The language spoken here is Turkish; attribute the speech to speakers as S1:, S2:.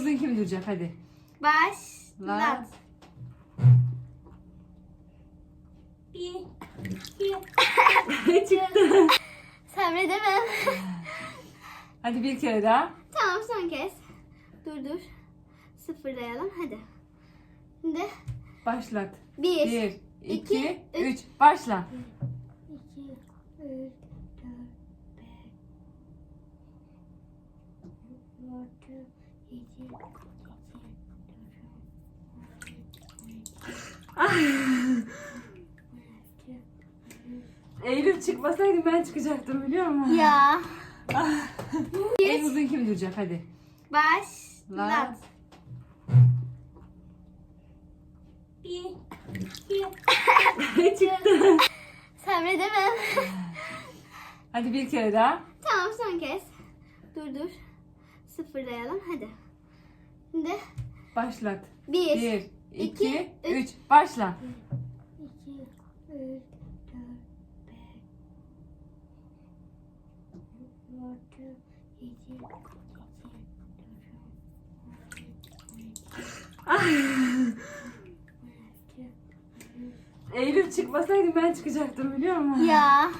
S1: uzun kim duracak hadi.
S2: Başlat. Bir, iki,
S1: Çıktı.
S2: Sabredemem.
S1: Hadi bir kere daha.
S2: tamam son kez. Dur dur. Sıfırlayalım hadi. Şimdi
S1: Başlat.
S2: bir,
S1: Bir,
S2: iki,
S1: iki,
S2: üç.
S1: üç. Başla.
S2: iki, üç, dört, beş, altı, yedi, sekiz,
S1: Eylül çıkmasaydı ben çıkacaktım biliyor musun?
S2: Ya.
S1: En uzun kim duracak hadi.
S2: Başlat. Bir, iki,
S1: Çıktı.
S2: Sabredemem.
S1: Hadi bir kere daha.
S2: tamam son kez. Dur dur. Sıfırlayalım hadi. Şimdi
S1: Başlat.
S2: bir,
S1: Bir,
S2: iki,
S1: iki,
S2: üç.
S1: üç. Başla.
S2: iki, üç, dört, beş, altı, yedi, sekiz,
S1: Eylül çıkmasaydı ben çıkacaktım biliyor musun?
S2: Ya.